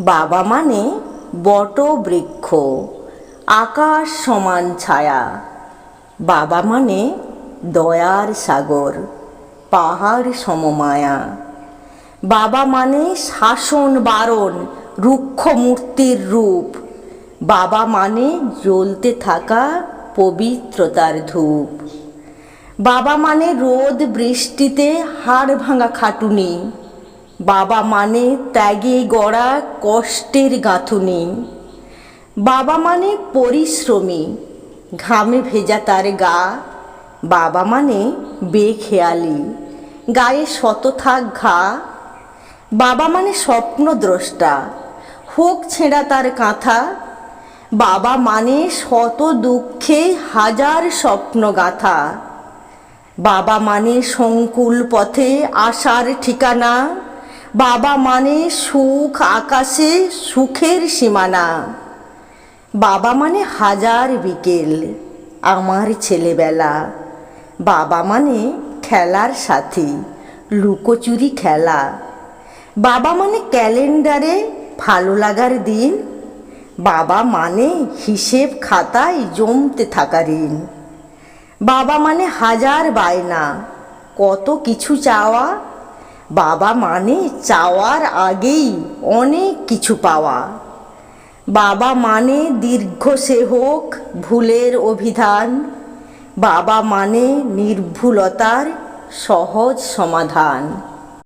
বাবা মানে বট বৃক্ষ আকাশ সমান ছায়া। বাবা মানে দয়ার সাগর, পাহাড় সমমায়া। বাবা মানে শাসন বারণ, রুক্ষ মূর্তির রূপ। বাবা মানে জ্বলতে থাকা পবিত্রতার ধূপ। বাবা মানে রোদ বৃষ্টিতে হাড় ভাঙা খাটুনি। বাবা মানে ত্যাগে গড়া কষ্টের গাঁথুনি। বাবা মানে পরিশ্রমী, ঘামে ভেজা তার গা। বাবা মানে বেখেয়ালি, গায়ে শত থাক ঘা। বাবা মানে স্বপ্নদ্রষ্টা, হোক ছেঁড়া তার কাঁথা। বাবা মানে শত দুঃখে হাজার স্বপ্ন গাথা। বাবা মানে সংকুল পথে আসার ঠিকানা। বাবা মানে সুখ, আকাশে সুখের সীমানা। বাবা মানে হাজার বিকেল, আমার ছেলেবেলা। বাবা মানে খেলার সাথী, লুকোচুরি খেলা। বাবা মানে ক্যালেন্ডারে ভালো লাগার দিন। বাবা মানে হিসেব খাতায় জমতে থাকা ঋণ। বাবা মানে হাজার বায়না, কত কিছু চাওয়া বাবা মানে চাওয়ার আগেই অনেক কিছু পাওয়া। বাবা মানে দীর্ঘ সে হোক ভুলের অভিধান। বাবা মানে নির্ভুলতার সহজ সমাধান।